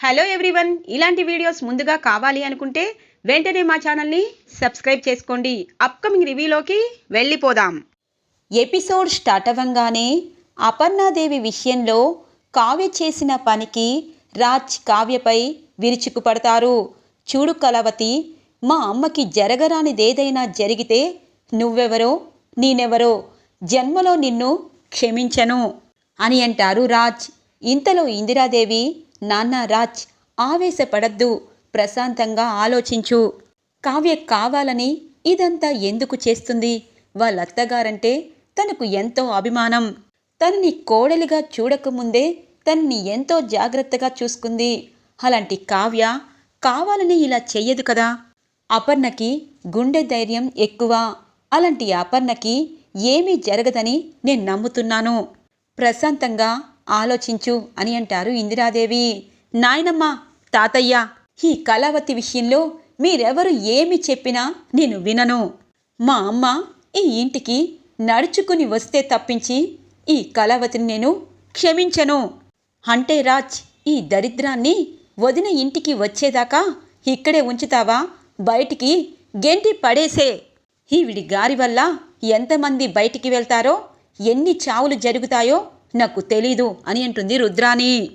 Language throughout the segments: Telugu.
హలో ఎవ్రీవన్ ఇలాంటి వీడియోస్ ముందుగా కావాలి అనుకుంటే వెంటనే మా ఛానల్ని సబ్స్క్రైబ్ చేసుకోండి. అప్కమింగ్ రివ్యూలోకి వెళ్ళిపోదాం. ఎపిసోడ్ స్టార్ట్ అవ్వంగానే అపర్ణాదేవి విషయంలో కావ్య చేసిన పనికి రాజ్ కావ్యపై విరుచుకుపడతారు. చూడు కలవతి మా అమ్మకి జరగరానిదేదైనా జరిగితే నువ్వెవరో నేనెవరో జన్మలో నిన్ను క్షమించను అని అంటారు రాజ్. ఇంతలో ఇందిరాదేవి నాన్న రాజ్ ఆవేశపడద్దు ప్రశాంతంగా ఆలోచించు. కావ్య కావాలని ఇదంతా ఎందుకు చేస్తుంది? వాళ్ళ అత్తగారంటే తనకు ఎంతో అభిమానం. తనని కోడలిగా చూడకముందే తనని ఎంతో జాగ్రత్తగా చూసుకుంది. అలాంటి కావ్య కావాలని ఇలా చెయ్యదు కదా? అపర్ణకి గుండె ధైర్యం ఎక్కువ. అలాంటి అపర్ణకి ఏమీ జరగదని నేను నమ్ముతున్నాను. ప్రశాంతంగా ఆలోచించు అని అంటారు ఇందిరాదేవి. నాయనమ్మ తాతయ్య ఈ కళావతి విషయంలో మీరెవరు ఏమి చెప్పినా నేను వినను. మా అమ్మ ఈ ఇంటికి నడుచుకుని వస్తే తప్పించి ఈ కళావతిని నేను క్షమించను. అంటే రాజ్ ఈ దరిద్రాన్ని వదిన ఇంటికి వచ్చేదాకా ఇక్కడే ఉంచుతావా? బయటికి గెంటి పడేసే. ఈవిడి గారి వల్ల ఎంతమంది బయటికి వెళ్తారో ఎన్ని చావులు జరుగుతాయో నాకు తెలీదు అని అంటుంది రుద్రాణి.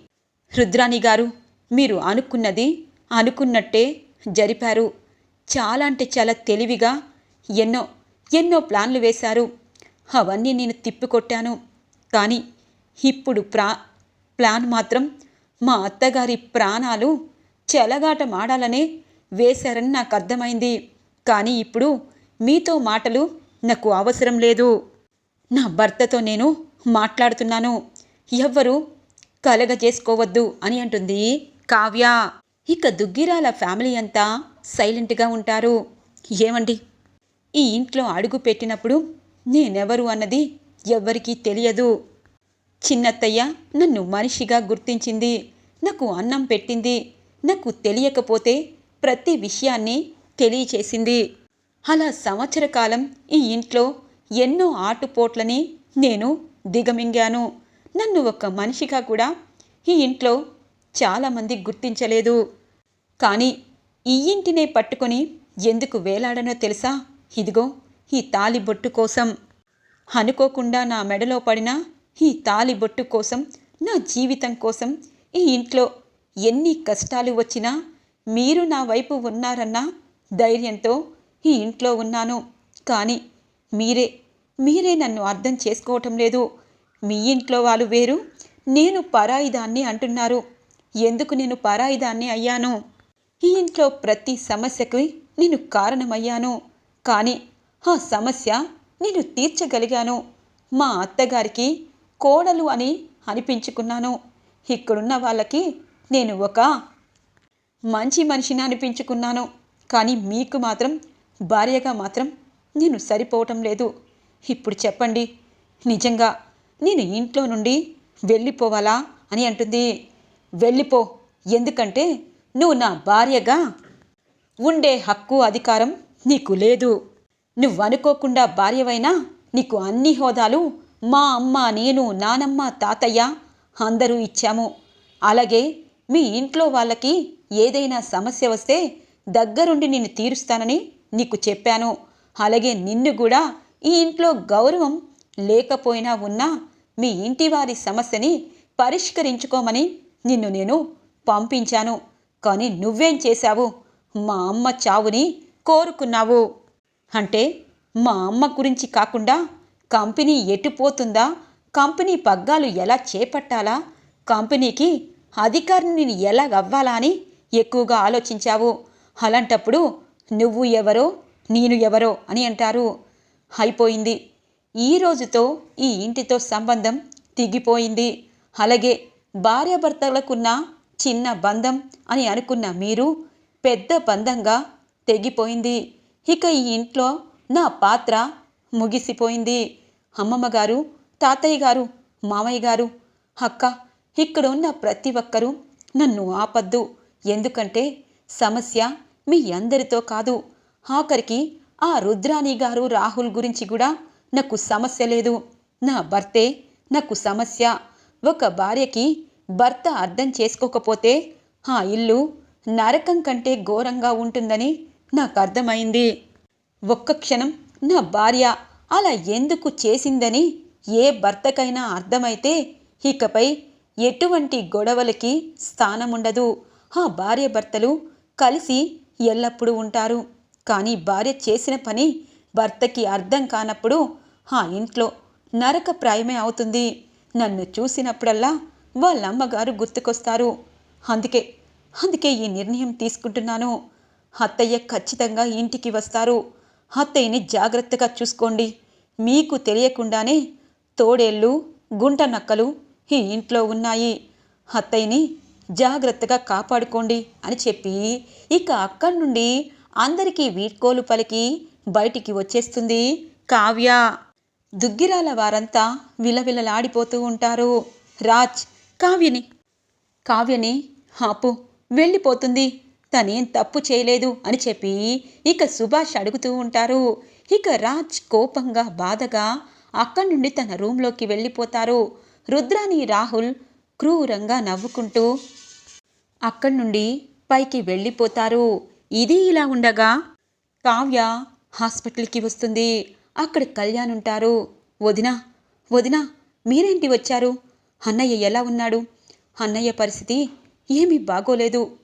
రుద్రాణి గారు మీరు అనుకున్నది అనుకున్నట్టే జరిపారు. చాలా అంటే చాలా తెలివిగా ఎన్నో ఎన్నో ప్లాన్లు వేశారు. అవన్నీ నేను తిప్పికొట్టాను. కానీ ఇప్పుడు ప్రా ప్లాన్ మాత్రం మా అత్తగారి ప్రాణాలు చెలగాటమాడాలనే వేశారని నాకు అర్థమైంది. కానీ ఇప్పుడు మీతో మాటలు నాకు అవసరం లేదు. నా భర్తతో నేను మాట్లాడుతున్నాను. ఎవ్వరూ కలగజేసుకోవద్దు అని అంటుంది కావ్య. ఇక దుగ్గిరాల ఫ్యామిలీ అంతా సైలెంట్గా ఉంటారు. ఏమండి? ఈ ఇంట్లో అడుగు పెట్టినప్పుడు నేనెవరు అన్నది ఎవ్వరికీ తెలియదు. చిన్నత్తయ్య నన్ను మనిషిగా గుర్తించింది. నాకు అన్నం పెట్టింది. నాకు తెలియకపోతే ప్రతి విషయాన్ని తెలియచేసింది. అలా సంవత్సర కాలం ఈ ఇంట్లో ఎన్నో ఆటుపోట్లని నేను దిగమింగాను. నన్ను ఒక మనిషిగా కూడా ఈ ఇంట్లో చాలామంది గుర్తించలేదు. కానీ ఈ ఇంటినే పట్టుకొని ఎందుకు వేలాడనో తెలుసా? ఇదిగో ఈ తాలి బొట్టు కోసం. అనుకోకుండా నా మెడలో పడిన ఈ తాలి బొట్టు కోసం నా జీవితం కోసం ఈ ఇంట్లో ఎన్ని కష్టాలు వచ్చినా మీరు నా వైపు ఉన్నారన్న ధైర్యంతో ఈ ఇంట్లో ఉన్నాను. కానీ మీరే మీరే నన్ను అర్థం చేసుకోవటం లేదు. మీ ఇంట్లో వాళ్ళు వేరు. నేను పరాయిదాన్ని అంటున్నారు. ఎందుకు నేను పరాయిదాన్ని అయ్యాను? ఈ ఇంట్లో ప్రతి సమస్యకి నేను కారణమయ్యాను. కానీ ఆ సమస్య నేను తీర్చగలిగాను. మా అత్తగారికి కోడలు అని అనిపించుకున్నాను. ఇక్కడున్న వాళ్ళకి నేను ఒక మంచి మనిషిని అనిపించుకున్నాను. కానీ మీకు మాత్రం భార్యగా మాత్రం నేను సరిపోవటం లేదు. ఇప్పుడు చెప్పండి. నిజంగా నేను ఇంట్లో నుండి వెళ్ళిపోవాలా అని అంటుంది. వెళ్ళిపో ఎందుకంటే నువ్వు నా భార్యగా ఉండే హక్కు అధికారం నీకు లేదు. నువ్వు అనుకోకుండా భార్యవైనా నీకు అన్ని హోదాలు మా అమ్మ నేను నానమ్మ తాతయ్య అందరూ ఇచ్చాము. అలాగే మీ ఇంట్లో వాళ్ళకి ఏదైనా సమస్య వస్తే దగ్గరుండి నిన్ను తీరుస్తానని నీకు చెప్పాను. అలాగే నిన్ను కూడా ఈ ఇంట్లో గౌరవం లేకపోయినా ఉన్నా మీ ఇంటి వారి సమస్యని పరిష్కరించుకోమని నిన్ను నేను పంపించాను. కానీ నువ్వేం చేశావు? మా అమ్మ చావుని కోరుకున్నావు. అంటే మా అమ్మ గురించి కాకుండా కంపెనీ ఎటుపోతుందా కంపెనీ పగ్గాలు ఎలా చేపట్టాలా? కంపెనీకి అధికారిని ఎలా అవ్వాలా అని ఎక్కువగా ఆలోచించావు. అలాంటప్పుడు నువ్వు ఎవరో నేను ఎవరో అని అంటారు. అయిపోయింది ఈ రోజుతో ఈ ఇంటితో సంబంధం తెగిపోయింది. అలాగే భార్యాభర్తలకున్న చిన్న బంధం అని అనుకున్న మీరు పెద్ద బంధంగా తెగిపోయింది. ఇక ఈ ఇంట్లో నా పాత్ర ముగిసిపోయింది. అమ్మమ్మ గారు తాతయ్య గారు మామయ్య గారు అక్క ఇక్కడ ఉన్న ప్రతి ఒక్కరూ నన్ను ఆపద్దు. ఎందుకంటే సమస్య మీ అందరితో కాదు. ఆఖరికి ఆ రుద్రాణి గారు రాహుల్ గురించి కూడా నాకు సమస్య లేదు. నా భర్తే నాకు సమస్య. ఒక భార్యకి భర్త అర్థం చేసుకోకపోతే ఆ ఇల్లు నరకం కంటే ఘోరంగా ఉంటుందని నాకు అర్థమైంది. ఒక్క క్షణం నా భార్య అలా ఎందుకు చేసిందని ఏ భర్తకైనా అర్థమైతే ఇకపై ఎటువంటి గొడవలకి స్థానముండదు. ఆ భార్య భర్తలు కలిసి ఎల్లప్పుడూ ఉంటారు. కానీ భార్య చేసిన పని భర్తకి అర్థం కానప్పుడు ఆ ఇంట్లో నరకప్రాయమే అవుతుంది. నన్ను చూసినప్పుడల్లా వాళ్ళ అమ్మగారు గుర్తుకొస్తారు. అందుకే అందుకే ఈ నిర్ణయం తీసుకుంటున్నాను. అత్తయ్య ఖచ్చితంగా ఇంటికి వస్తారు. అత్తయ్యని జాగ్రత్తగా చూసుకోండి. మీకు తెలియకుండానే తోడేళ్ళు గుంట నక్కలు ఈ ఇంట్లో ఉన్నాయి. అత్తయ్యని జాగ్రత్తగా కాపాడుకోండి అని చెప్పి ఇక అక్కడి నుండి అందరికీ వీడ్కోలు పలికి బయటికి వచ్చేస్తుంది కావ్య. దుగ్గిరాల వారంతా విలవిలలాడిపోతూ ఉంటారు. రాజ్ కావ్యని. కావ్యని ఆపు వెళ్ళిపోతుంది. తనేం తప్పు చేయలేదు అని చెప్పి ఇక సుభాష్ అడుగుతూ ఉంటారు. ఇక రాజ్ కోపంగా బాధగా అక్కడి నుండి తన రూంలోకి వెళ్ళిపోతారు. రుద్రాని రాహుల్ క్రూరంగా నవ్వుకుంటూ అక్కడి నుండి పైకి వెళ్ళిపోతారు. ఇది ఇలా ఉండగా కావ్య హాస్పిటల్కి వస్తుంది. అక్కడ కళ్యాణ్ ఉంటారు. వదిన వదిన మీరేంటి వచ్చారు? అన్నయ్య ఎలా ఉన్నాడు? అన్నయ్య పరిస్థితి ఏమీ బాగోలేదు.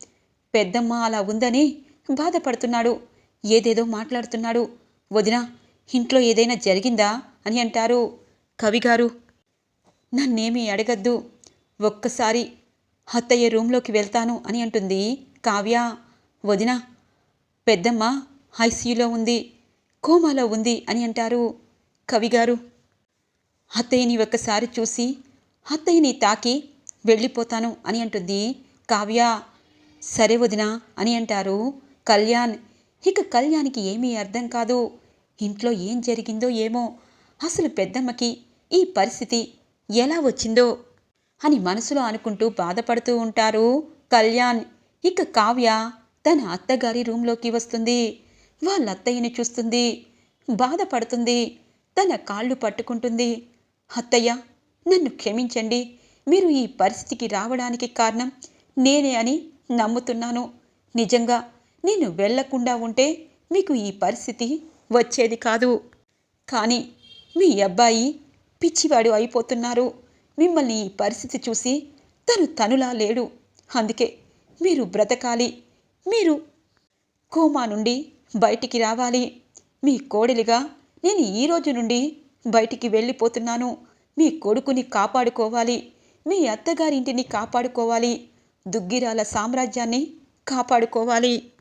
పెద్దమ్మ అలా ఉందని బాధపడుతున్నాడు. ఏదేదో మాట్లాడుతున్నాడు. వదిన ఇంట్లో ఏదైనా జరిగిందా అని అంటారు. కవిగారు నన్నేమీ అడగద్దు. ఒక్కసారి అత్తయ్య రూంలోకి వెళ్తాను అని అంటుంది కావ్య. వదిన పెద్దమ్మ ఐసీయూలో ఉంది కోమాలో ఉంది అని అంటారు కవిగారు. అత్తయ్యని ఒక్కసారి చూసి అత్తయ్యని తాకి వెళ్ళిపోతాను అని అంటుంది కావ్య. సరే వదినా అని అంటారు కళ్యాణ్. ఇక కళ్యాణ్కి ఏమీ అర్థం కాదు. ఇంట్లో ఏం జరిగిందో ఏమో అసలు పెద్దమ్మకి ఈ పరిస్థితి ఎలా వచ్చిందో అని మనసులో అనుకుంటూ బాధపడుతూ ఉంటారు కళ్యాణ్. ఇక కావ్య తన అత్తగారి రూంలోకి వస్తుంది. వాళ్ళ అత్తయ్యని చూస్తుంది. బాధపడుతుంది. తన కాళ్ళు పట్టుకుంటుంది. అత్తయ్య నన్ను క్షమించండి. మీరు ఈ పరిస్థితికి రావడానికి కారణం నేనే అని నమ్ముతున్నాను. నిజంగా నేను వెళ్ళకుండా ఉంటే మీకు ఈ పరిస్థితి వచ్చేది కాదు. కానీ మీ అబ్బాయి పిచ్చివాడు అయిపోతున్నారు. మిమ్మల్ని ఈ పరిస్థితి చూసి తను తనులా లేడు. అందుకే మీరు బ్రతకాలి. మీరు కోమా నుండి బయటికి రావాలి. మీ కోడలిగా నేను ఈ రోజు నుండి బయటికి వెళ్ళిపోతున్నాను. మీ కొడుకుని కాపాడుకోవాలి. మీ అత్తగారింటిని కాపాడుకోవాలి. దుగ్గిరాల సామ్రాజ్యాన్ని కాపాడుకోవాలి.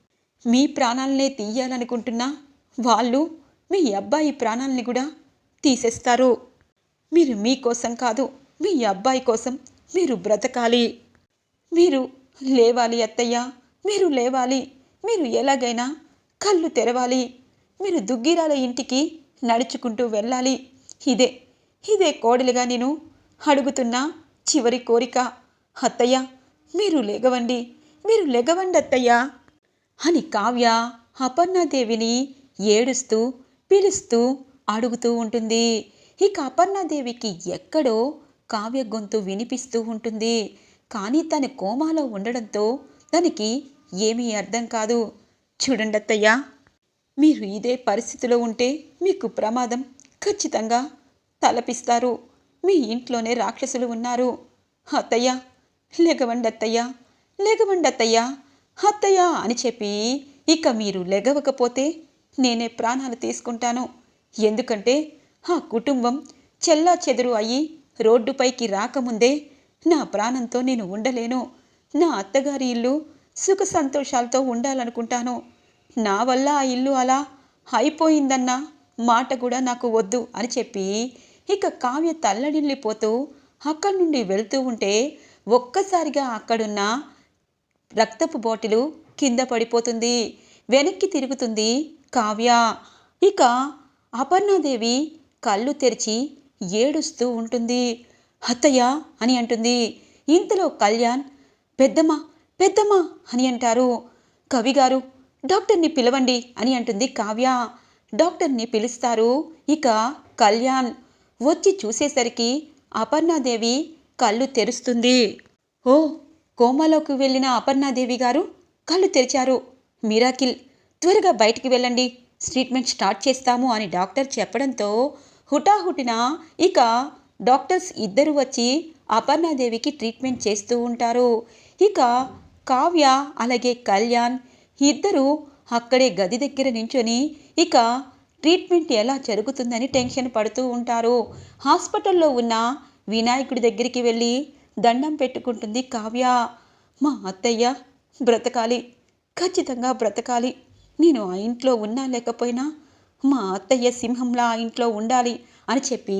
మీ ప్రాణాలనే తీయాలనుకుంటున్నా వాళ్ళు మీ అబ్బాయి ప్రాణాలని కూడా తీసేస్తారు. మీరు మీకోసం కాదు మీ అబ్బాయి కోసం మీరు బ్రతకాలి. మీరు లేవాలి అత్తయ్య. మీరు లేవాలి. మీరు ఎలాగైనా కళ్ళు తెరవాలి. మీరు దుగ్గిరాల ఇంటికి నడుచుకుంటూ వెళ్ళాలి. ఇదే ఇదే కోడలిగా నేను అడుగుతున్న చివరి కోరిక. అత్తయ్య మీరు లెగవండి. మీరు లెగవండి అత్తయ్య అని కావ్య అపర్ణాదేవిని ఏడుస్తూ పిలుస్తూ అడుగుతూ ఉంటుంది. ఇక అపర్ణాదేవికి ఎక్కడో కావ్య గొంతు వినిపిస్తూ ఉంటుంది. కానీ తన కోమాలో ఉండడంతో తనకి ఏమీ అర్థం కాదు. చూడండి మీరు ఇదే పరిస్థితిలో ఉంటే మీకు ప్రమాదం ఖచ్చితంగా తలపిస్తారు. మీ ఇంట్లోనే రాక్షసులు ఉన్నారు. అత్తయ్య లెగవండి అత్తయ్య లెగవండి అత్తయ్య అత్తయ్య అని చెప్పి ఇక మీరు లెగవకపోతే నేనే ప్రాణాలు తీసుకుంటాను. ఎందుకంటే ఆ కుటుంబం చెల్లా చెదురు అయ్యి రోడ్డుపైకి రాకముందే నా ప్రాణంతో నేను ఉండలేను. నా అత్తగారి ఇల్లు సుఖ సంతోషాలతో ఉండాలనుకుంటాను. నా వల్ల ఆ ఇల్లు అలా అయిపోయిందన్న మాట కూడా నాకు వద్దు అని చెప్పి ఇక కావ్య తల్లడిల్లిపోతూ అక్కడి నుండి వెళ్తూ ఉంటే ఒక్కసారిగా అక్కడున్న రక్తపు బాటిలు కింద పడిపోతుంది. వెనక్కి తిరుగుతుంది కావ్య. ఇక అపర్ణాదేవి కళ్ళు తెరిచి ఏడుస్తూ ఉంటుంది. అత్తయ్య అని అంటుంది. ఇంతలో కళ్యాణ్ పెద్దమ్మ పెద్దమ్మ అని అంటారు. కవిగారు డాక్టర్ని పిలవండి అని అంటుంది కావ్య. డాక్టర్ని పిలుస్తారు. ఇక కళ్యాణ్ వచ్చి చూసేసరికి అపర్ణాదేవి కళ్ళు తెరుస్తుంది. ఓ కోమాలోకి వెళ్ళిన అపర్ణాదేవి గారు కళ్ళు తెరిచారు. మిరాకిల్ త్వరగా బయటికి వెళ్ళండి. ట్రీట్మెంట్ స్టార్ట్ చేస్తాము అని డాక్టర్ చెప్పడంతో హుటాహుటిన ఇక డాక్టర్స్ ఇద్దరు వచ్చి అపర్ణాదేవికి ట్రీట్మెంట్ చేస్తూ ఉంటారు. ఇక కావ్య అలాగే కళ్యాణ్ ఇద్దరూ అక్కడే గది దగ్గర నించొని ఇక ట్రీట్మెంట్ ఎలా జరుగుతుందని టెన్షన్ పడుతూ ఉంటారు. హాస్పిటల్లో ఉన్న వినాయకుడి దగ్గరికి వెళ్ళి దండం పెట్టుకుంటుంది కావ్య. మా అత్తయ్య బ్రతకాలి ఖచ్చితంగా బ్రతకాలి. నేను ఆ ఇంట్లో ఉన్నా లేకపోయినా మా అత్తయ్య సింహంలా ఆ ఇంట్లో ఉండాలి అని చెప్పి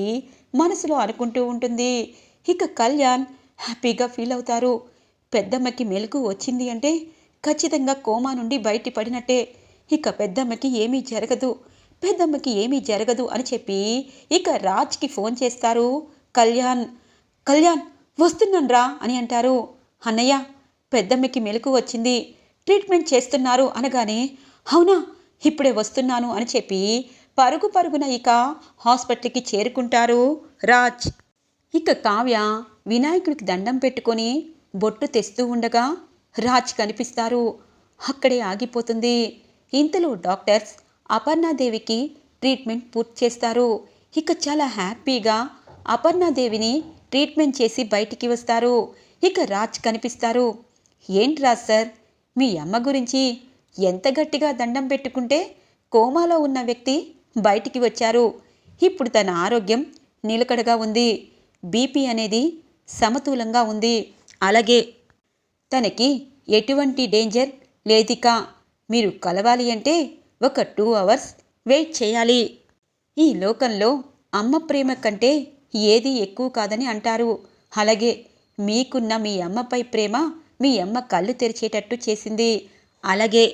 మనసులో అనుకుంటూ ఉంటుంది. ఇక కళ్యాణ్ హ్యాపీగా ఫీల్ అవుతారు. పెద్దమ్మకి మెలకు వచ్చింది అంటే ఖచ్చితంగా కోమా నుండి బయటపడినట్టే. ఇక పెద్దమ్మకి ఏమీ జరగదు. పెద్దమ్మకి ఏమీ జరగదు అని చెప్పి ఇక రాజ్కి ఫోన్ చేస్తారు. కళ్యాణ్ కళ్యాణ్ వస్తున్నాన్రా అని అంటారు. అన్నయ్య పెద్దమ్మకి మెలకు వచ్చింది. ట్రీట్మెంట్ చేస్తున్నారు అనగానే అవునా ఇప్పుడే వస్తున్నాను అని చెప్పి పరుగు పరుగున ఇక హాస్పిటల్కి చేరుకుంటారు రాజ్. ఇక కావ్య వినాయకుడికి దండం పెట్టుకొని బొట్టు తెస్తూ ఉండగా రాజ్ కనిపిస్తారు. అక్కడే ఆగిపోతుంది. ఇంతలో డాక్టర్స్ అపర్ణాదేవికి ట్రీట్మెంట్ పూర్తి చేస్తారు. ఇక చాలా హ్యాపీగా అపర్ణాదేవిని ట్రీట్మెంట్ చేసి బయటికి వస్తారు. ఇక రాజ్ కనిపిస్తారు. ఏంటి రాజ్ సార్ మీ అమ్మ గురించి ఎంత గట్టిగా దండం పెట్టుకుంటే కోమాలో ఉన్న వ్యక్తి బయటికి వచ్చారు. ఇప్పుడు తన ఆరోగ్యం నిలకడగా ఉంది. బీపీ అనేది సమతూలంగా ఉంది. అలాగే తనకి ఎటువంటి డేంజర్ లేదిక. మీరు కలవాలి అంటే ఒక టూ అవర్స్ వెయిట్ చేయాలి. ఈ లోకంలో అమ్మ ప్రేమ కంటే ఏది ఎక్కువ కాదని అంటారు. అలాగే మీకున్న మీ అమ్మపై ప్రేమ మీ అమ్మ కళ్ళు తెరిచేటట్టు చేసింది. అలాగే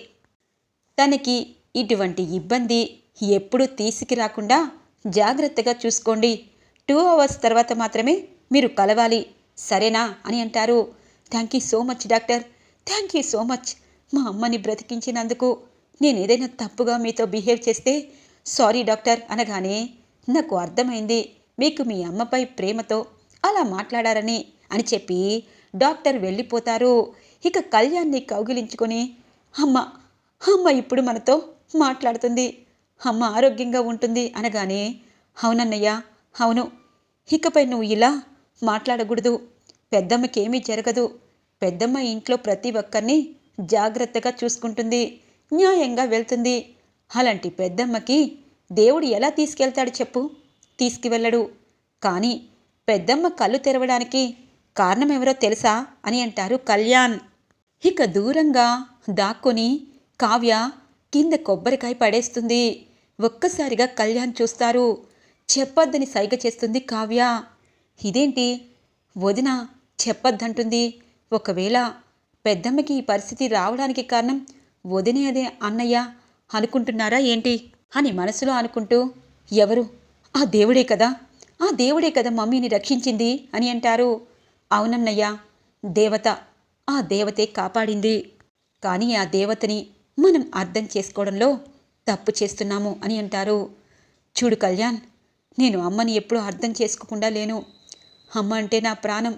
తనకి ఇటువంటి ఇబ్బంది ఎప్పుడూ తీసుకురాకుండా జాగ్రత్తగా చూసుకోండి. టూ అవర్స్ తర్వాత మాత్రమే మీరు కలవాలి. సరేనా అని అంటారు. Thank you so much doctor. Thank you so much. మా అమ్మని బ్రతికించినందుకు నేను ఏదైనా తప్పుగా మీతో బిహేవ్ చేస్తే సారీ డాక్టర్ అనగానే నాకు అర్థమైంది. మీకు మీ అమ్మపై ప్రేమతో అలా మాట్లాడారని అని చెప్పి డాక్టర్ వెళ్ళిపోతారు. ఇక కళ్యాణ్ని కౌగిలించుకొని అమ్మ అమ్మ ఇప్పుడు మనతో మాట్లాడుతుంది. అమ్మ ఆరోగ్యంగా ఉంటుంది. అనగానే అవునన్నయ్య అవును. ఇకపై నువ్వు ఇలా మాట్లాడకూడదు. పెద్దమ్మకేమీ జరగదు. పెద్దమ్మ ఇంట్లో ప్రతి ఒక్కరిని జాగ్రత్తగా చూసుకుంటుంది. న్యాయంగా వెళ్తుంది. అలాంటి పెద్దమ్మకి దేవుడు ఎలా తీసుకెళ్తాడు చెప్పు? తీసుకువెళ్ళడు. కానీ పెద్దమ్మ కళ్ళు తెరవడానికి కారణం ఎవరో తెలుసా అని అంటారు కళ్యాణ్. ఇక దూరంగా దాక్కుని కావ్య కింద కొబ్బరికాయ పడేస్తుంది. ఒక్కసారిగా కళ్యాణ్ చూస్తారు. చెప్పొద్దని సైగ చేస్తుంది కావ్య. ఇదేంటి? వదిన చెప్పొద్దంటుంది. ఒకవేళ పెద్దమ్మకి ఈ పరిస్థితి రావడానికి కారణం వదినే అదే అన్నయ్య అనుకుంటున్నారా ఏంటి? అని మనసులో అనుకుంటూ ఎవరు? ఆ దేవుడే కదా. ఆ దేవుడే కదా మమ్మీని రక్షించింది అని అంటారు. అవునన్నయ్య దేవత ఆ దేవతే కాపాడింది. కానీ ఆ దేవతని మనం అర్థం చేసుకోవడంలో తప్పు చేస్తున్నాము అని అంటారు. చూడు కళ్యాణ్ నేను అమ్మని ఎప్పుడూ అర్థం చేసుకోకుండా లేను. అమ్మ అంటే నా ప్రాణం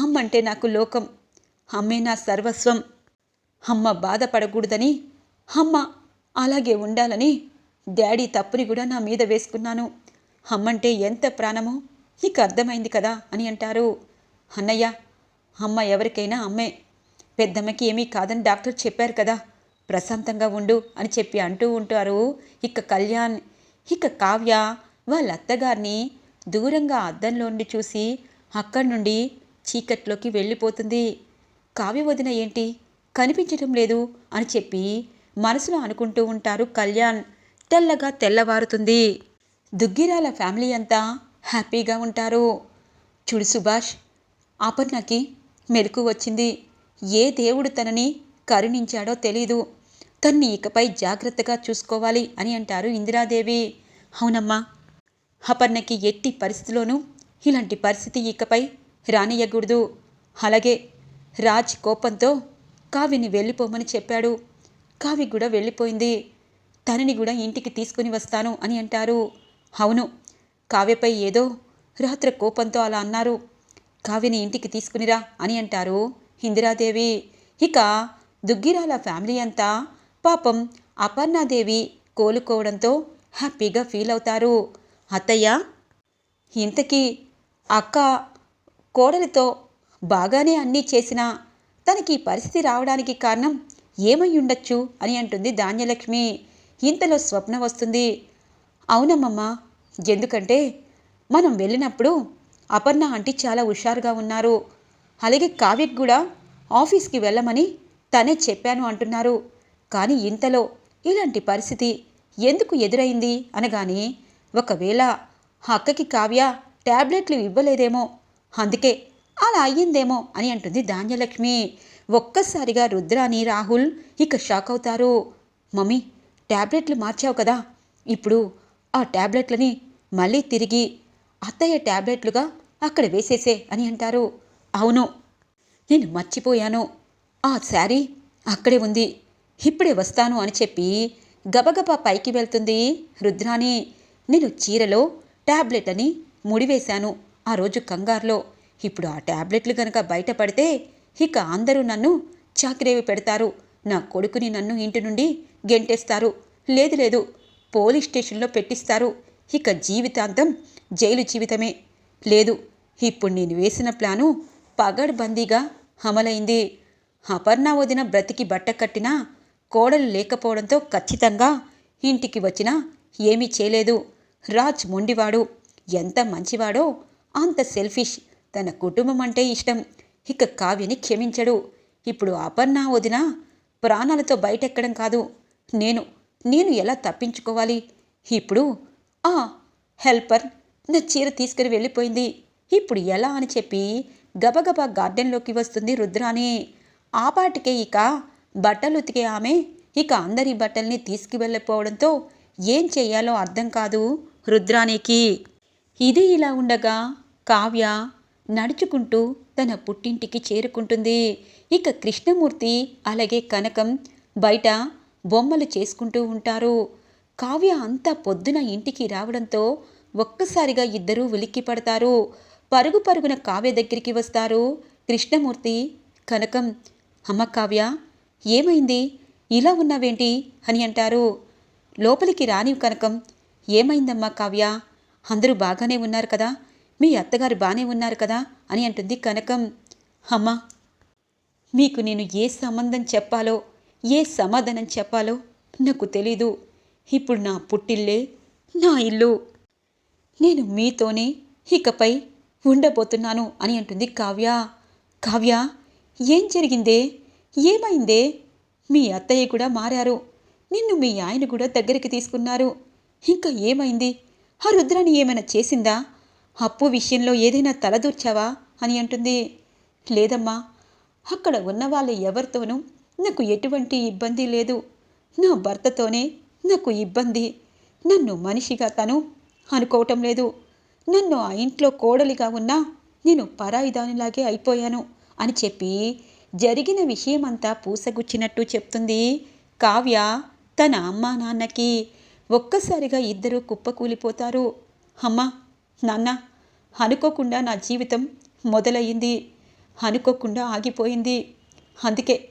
అమ్మ అంటే నాకు లోకం అమ్మే నా సర్వస్వం. అమ్మ బాధపడకూడదని అమ్మ అలాగే ఉండాలని డాడీ తప్పుని కూడా నా మీద వేసుకున్నాను. అమ్మంటే ఎంత ప్రాణమో నీకు అర్థమైంది కదా అని అంటారు. అన్నయ్య అమ్మ ఎవరికైనా అమ్మే. పెద్దమ్మకి ఏమీ కాదని డాక్టర్ చెప్పారు కదా ప్రశాంతంగా ఉండు అని చెప్పి అంటూ ఉంటారు. ఇక కళ్యాణ్ ఇక కావ్య వాళ్ళ అత్తగారిని దూరంగా అద్దంలో నుండి చూసి అక్కడి నుండి చీకట్లోకి వెళ్ళిపోతుంది. కావ్య వదిన ఏంటి? కనిపించటం లేదు అని చెప్పి మనసులో అనుకుంటూ ఉంటారు కళ్యాణ్. తెల్లగా తెల్లవారుతుంది. దుగ్గిరాల ఫ్యామిలీ అంతా హ్యాపీగా ఉంటారు. చూడు సుభాష్ అపర్ణకి మెలకు వచ్చింది. ఏ దేవుడు తనని కరుణించాడో తెలీదు. తన్ని ఇకపై జాగ్రత్తగా చూసుకోవాలి అని అంటారు ఇందిరాదేవి. అవునమ్మా అపర్ణకి ఎట్టి పరిస్థితిలోనూ ఇలాంటి పరిస్థితి ఇకపై రానియకూడదు అలాగే రాజ్ కోపంతో కావిని వెళ్ళిపోమని చెప్పాడు. కావి కూడా వెళ్ళిపోయింది. తనని కూడా ఇంటికి తీసుకుని వస్తాను అని అంటారు. అవును కావ్యపై ఏదో రాత్రి కోపంతో అలా అన్నారు. కావ్యని ఇంటికి తీసుకునిరా అని అంటారు ఇందిరాదేవి. ఇక దుగ్గిరాల ఫ్యామిలీ అంతా పాపం అపర్ణాదేవి కోలుకోవడంతో హ్యాపీగా ఫీల్ అవుతారు. అత్తయ్య ఇంతకీ అక్క కోడలితో బాగానే అన్నీ చేసినా తనకి పరిస్థితి రావడానికి కారణం ఏమై ఉండొచ్చు అని అంటుంది ధాన్యలక్ష్మి. ఇంతలో స్వప్న వస్తుంది. అవునమ్మమ్మా ఎందుకంటే మనం వెళ్ళినప్పుడు అపర్ణ ఆంటీ చాలా హుషారుగా ఉన్నారు. అలాగే కావ్యకి కూడా ఆఫీస్కి వెళ్ళమని తనే చెప్పాను అంటున్నారు. కానీ ఇంతలో ఇలాంటి పరిస్థితి ఎందుకు ఎదురైంది? అనగానే ఒకవేళ అక్కకి కావ్య ట్యాబ్లెట్లు ఇవ్వలేదేమో అందుకే అలా అయ్యిందేమో అని అంటుంది ధాన్యలక్ష్మి. ఒక్కసారిగా రుద్రాని రాహుల్ ఇక షాక్ అవుతారు. మమ్మీ ట్యాబ్లెట్లు మార్చావు కదా. ఇప్పుడు ఆ ట్యాబ్లెట్లని మళ్ళీ తిరిగి అత్తయ్య ట్యాబ్లెట్లుగా అక్కడ వేసేసే అని అంటారు. అవును నేను మర్చిపోయాను. ఆ శారీ అక్కడే ఉంది. ఇప్పుడే వస్తాను అని చెప్పి గబగబా పైకి వెళ్తుంది రుద్రాని. నేను చీరలో ట్యాబ్లెట్ అని ముడివేశాను ఆ రోజు కంగారులో. ఇప్పుడు ఆ టాబ్లెట్లు గనక బయటపడితే ఇక అందరూ నన్ను చాకిరేవి పెడతారు. నా కొడుకుని నన్ను ఇంటి నుండి గెంటేస్తారు. లేదు లేదు పోలీస్ స్టేషన్లో పెట్టిస్తారు. ఇక జీవితాంతం జైలు జీవితమే. లేదు ఇప్పుడు నేను వేసిన ప్లాను పగడ్బందీగా అమలైంది. అపర్ణ వదిన బ్రతికి బట్ట కట్టినా కోడలు లేకపోవడంతో ఖచ్చితంగా ఇంటికి వచ్చినా ఏమీ చేయలేదు. రాజ్ మొండివాడు ఎంత మంచివాడో అంత సెల్ఫిష్ తన కుటుంబం అంటే ఇష్టం. ఇక కావ్యని క్షమించడు. ఇప్పుడు అపర్ణ వదిన ప్రాణాలతో బయటెక్కడం కాదు. నేను నేను ఎలా తప్పించుకోవాలి? ఇప్పుడు ఆ హెల్పర్ నా చీర తీసుకుని వెళ్ళిపోయింది. ఇప్పుడు ఎలా అని చెప్పి గబగబా గార్డెన్లోకి వస్తుంది రుద్రాని ఆ పాటికే ఇక బట్టలు ఉతికే ఆమె ఇక అందరి బట్టల్ని తీసుకువెళ్ళిపోవడంతో ఏం చేయాలో అర్థం కాదు. రుద్రానికి. ఇది ఇలా ఉండగా కావ్య నడుచుకుంటూ తన పుట్టింటికి చేరుకుంటుంది. ఇక కృష్ణమూర్తి అలాగే కనకం బయట బొమ్మలు చేసుకుంటూ ఉంటారు. కావ్య అంతా పొద్దున ఇంటికి రావడంతో ఒక్కసారిగా ఇద్దరూ ఉలిక్కి పడతారు. పరుగు పరుగున కావ్య దగ్గరికి వస్తారు. కృష్ణమూర్తి కనకం అమ్మ కావ్య ఏమైంది? ఇలా ఉన్నావేంటి? అని అంటారు. లోపలికి రానివ్ కనకం ఏమైందమ్మా కావ్య? అందరూ బాగానే ఉన్నారు కదా? మీ అత్తగారు బాగానే ఉన్నారు కదా? అని అంటుంది కనకం. అమ్మా మీకు నేను ఏ సంబంధం చెప్పాలో ఏ సమాధానం చెప్పాలో నాకు తెలీదు. ఇప్పుడు నా పుట్టిల్లే నా ఇల్లు. నేను మీతోనే ఇకపై ఉండబోతున్నాను అని అంటుంది కావ్య. కావ్య ఏం జరిగిందే? ఏమైందే? మీ అత్తయ్య కూడా మారారు. నిన్ను మీ ఆయన కూడా దగ్గరికి తీసుకున్నారు. ఇంకా ఏమైంది? ఆ రుద్రాని ఏమైనా చేసిందా? అప్పు విషయంలో ఏదైనా తలదూర్చావా? అని అంటుంది. లేదమ్మా అక్కడ ఉన్న వాళ్ళు ఎవరితోనూ నాకు ఎటువంటి ఇబ్బంది లేదు. నా భర్తతోనే నాకు ఇబ్బంది. నన్ను మనిషిగా తను అనుకోవటం లేదు. నన్ను ఆ ఇంట్లో కోడలిగా ఉన్నా నేను పరాయిదానిలాగే అయిపోయాను అని చెప్పి జరిగిన విషయమంతా పూసగుచ్చినట్టు చెప్తుంది కావ్య తన అమ్మా నాన్నకి. ఒక్కసారిగా ఇద్దరూ కుప్పకూలిపోతారు. అమ్మా నాన్న అనుకోకుండా నా జీవితం మొదలయ్యింది. అనుకోకుండా ఆగిపోయింది. అందుకే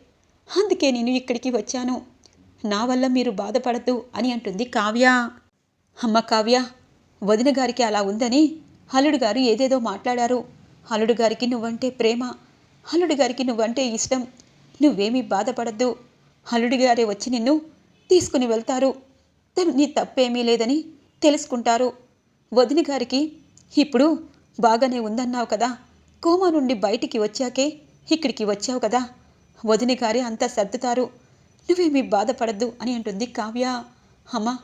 అందుకే నేను ఇక్కడికి వచ్చాను. నా వల్ల మీరు బాధపడద్దు అని అంటుంది కావ్య. అమ్మ కావ్య వదిన గారికి అలా ఉందని హలుడు గారు ఏదేదో మాట్లాడారు. హలుడు గారికి నువ్వంటే ప్రేమ. హలుడు గారికి నువ్వంటే ఇష్టం. నువ్వేమీ బాధపడద్దు. హలుడు గారే వచ్చి నిన్ను తీసుకుని వెళ్తారు. నీ తప్పేమీ లేదని తెలుసుకుంటారు. వదిన గారికి ఇప్పుడు బాగానే ఉందన్నావు కదా. కోమా నుండి బయటికి వచ్చాకే ఇక్కడికి వచ్చావు కదా. వదిన గారి అంతా సర్దుతారు. నువ్వేమీ బాధపడద్దు అని అంటుంది కావ్య. అమ్మ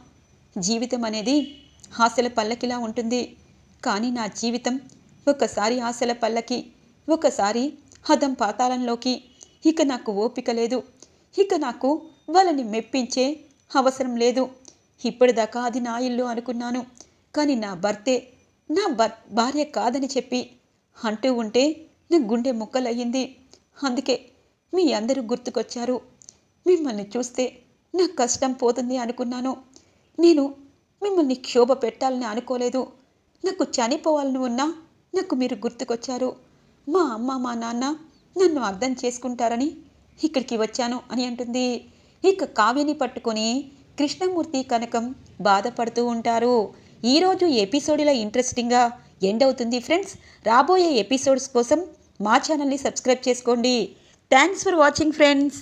జీవితం అనేది ఆశల పల్లకిలా ఉంటుంది. కానీ నా జీవితం ఒకసారి ఆశల పల్లకి ఒకసారి హదం పాతాళంలోకి. ఇక నాకు ఓపిక లేదు. ఇక నాకు వాళ్ళని మెప్పించే అవసరం లేదు. ఇప్పటిదాకా అది నా ఇల్లు అనుకున్నాను. కానీ నా భర్తే నా భర్ భార్య కాదని చెప్పి అంటూ ఉంటే నా గుండె ముక్కలయ్యింది. అందుకే మీ అందరూ గుర్తుకొచ్చారు. మిమ్మల్ని చూస్తే నా కష్టం పోతుంది అనుకున్నాను. నేను మిమ్మల్ని క్షోభ పెట్టాలని అనుకోలేదు. నాకు చనిపోవాలని ఉన్నా నాకు మీరు గుర్తుకొచ్చారు. మా అమ్మ మా నాన్న నన్ను అర్థం చేసుకుంటారని ఇక్కడికి వచ్చాను అని అంటుంది. ఇక కావ్యని పట్టుకొని కృష్ణమూర్తి కనకం బాధపడుతూ ఉంటారు. ఈరోజు ఎపిసోడ్ ఇలా ఇంట్రెస్టింగ్గా ఎండ్ అవుతుంది ఫ్రెండ్స్ రాబోయే ఎపిసోడ్స్ కోసం మా ఛానల్ని సబ్స్క్రైబ్ చేసుకోండి. Thanks for watching friends